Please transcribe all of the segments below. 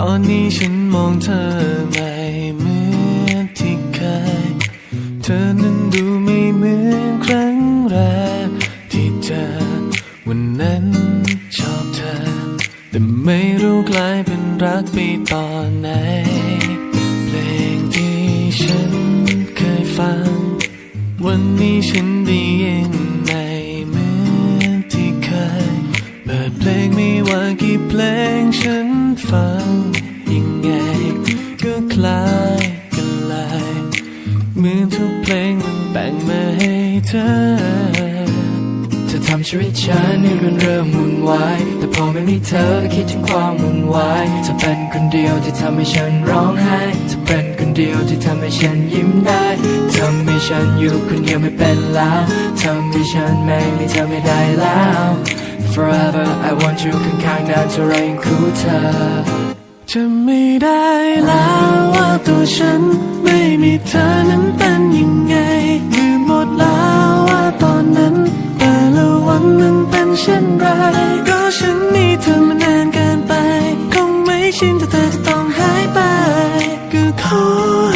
ตอนนี้ฉันมองเธอไม่เหมือนที่เคย เธอนั้นดูไม่เหมือนครั้งแรกที่เจอวันนั้นชอบเธอ แต่ไม่รู้กลายเป็นรักไปตอนไหน เพลงที่ฉันเคยฟัง วันนี้ฉันได้ยินไม่เหมือนที่เคย เปิดเพลงไม่ว่ากี่เพลงฉัน ฟังยังไงก็คล้ายกันเลยเหมือนทุกเพลงมันแบ่งมาให้เธอเธอทำชีวิตฉันให้มันเริ่มวุ่นวายแต่พอไม่มีเธอก็คิดถึงความวุ่นวายเธอเป็นคนเดียวที่ทำให้ฉันร้องไห้เธอเป็นคนเดียวที่ทำให้ฉันยิ้มได้ทำให้ฉันอยู่คนเดียวไม่เป็นแล้วทำให้ฉันไม่มีเธอไม่ได้แล้ว Forever I want you ข้างๆนานเท่าไรยังคู่เธอจะไม่ได้แล้วว่าตัวฉันไม่มีเธอนั้นเป็นยังไงลืมหมดแล้วว่าตอนนั้น แต่ละวันมันเป็นเช่นไรก็ฉันมีเธอมานานเกินไป คงไม่ชินถ้าเธอจะต้องหายไป ก็ขอ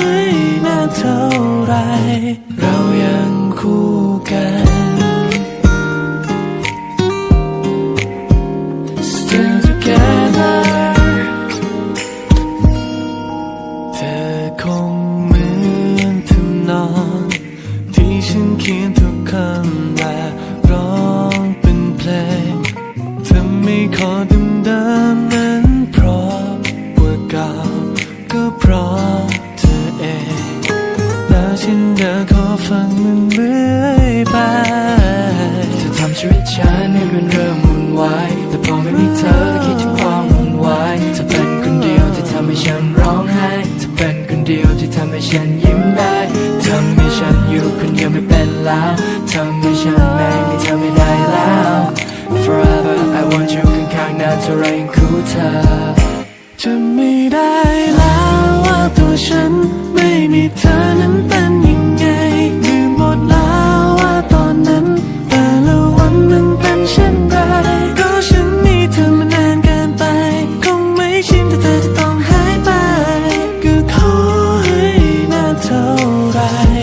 ให้นานเท่าไร เรายังคู่ แล้วฉันเดินขอฟังมันเรื่อยไปเธอทำชีวิตฉันให้มันเริ่มวุ่นวายแต่พอไม่มีเธอก็คิดถึงความวุ่นวายเธอเป็นคนเดียวที่ทำให้ฉันร้องไห้เธอเป็นคนเดียวที่ทำให้ฉันยิ้มได้ทำให้ฉันอยู่คนเดียวไม่เป็นแล้วทำให้ฉันไม่มีเธอไม่ได้แล้ว Forever I want you ข้างๆนานเท่าไรยังคู่เธอจะไม่ได้แล้วว่าตัวฉันไม่มีเธอนั้น ไร